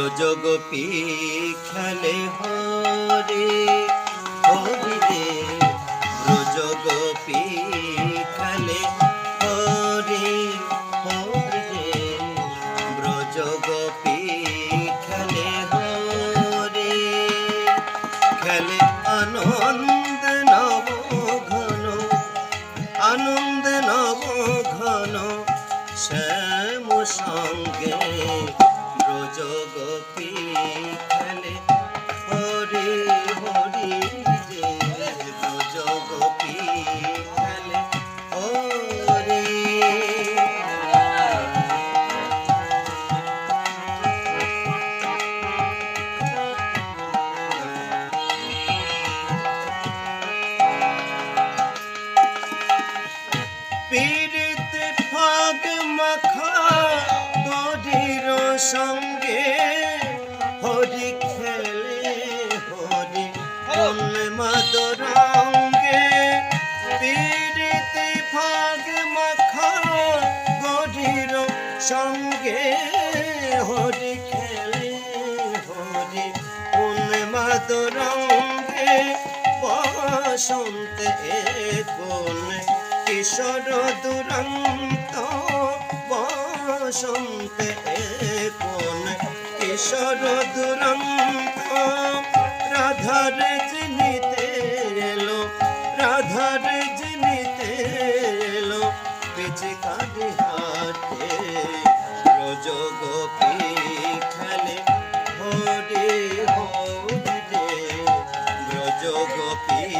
ব্রজ গোপী খেলে হরে হরি রে ব্রজ গোপী খেলে হরে হরি রে ব্রজ গোপী খেলে হরে। খেলে আনন্দ নব ঘন, আনন্দ নব ঘন শ্যাম সঙ্গে ব্রজ সঙ্গে হরি খেলে হরি কোন মাদরঙ্গে। পীড়িত ফাগ মাখা গরির সঙ্গে হরি খেলে হরি কোন মাদরঙ্গে। বসন্তে কোন কিশোর দুরন্ত বসন্তে কোন কিশোর দুরন্ত। রাধার জিনিতে এলো, রাধার জিনিতে এলো। বেঁচে কাঁদে হাতে রোজ খেলে হরে হরে ব্রজ গোপী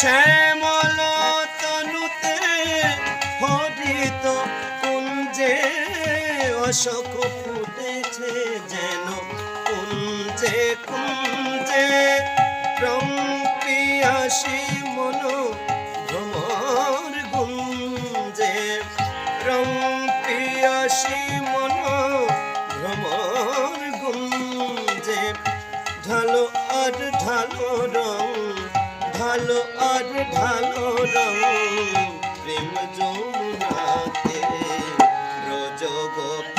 শ্যামল তনুতে হরিত কুঞ্জে অশোক ফুটেছে যেন কুঞ্জে কুঞ্জে। রঙ্কিয়াসি মনো ভ্রমর গুঞ্জে। রঙ্কিয়াসি মনো ভ্রমর গুঞ্জে। ঢালো আর ঢালো রং ঢালো আর ঢালো রং প্রেম যমুনাতে রোজ গোপী